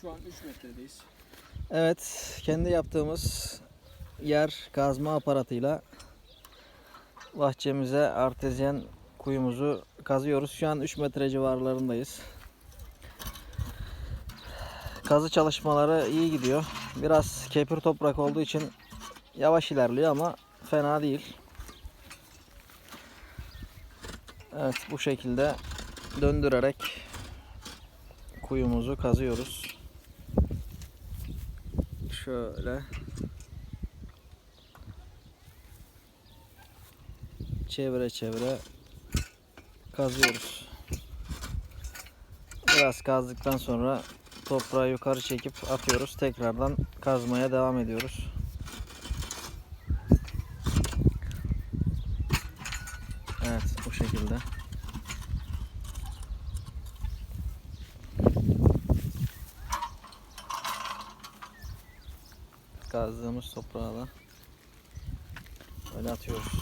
Şu an 3 metredeyiz. Evet, kendi yaptığımız yer kazma aparatıyla bahçemize artezyen kuyumuzu kazıyoruz. Şu an 3 metre civarlarındayız. Kazı çalışmaları iyi gidiyor. Biraz kepir toprak olduğu için yavaş ilerliyor ama fena değil. Evet, bu şekilde döndürerek kuyumuzu kazıyoruz. Şöyle. Çevire çevire kazıyoruz. Biraz kazdıktan sonra toprağı yukarı çekip atıyoruz. Tekrardan kazmaya devam ediyoruz. Evet bu şekilde. Kazdığımız toprağı da böyle atıyoruz.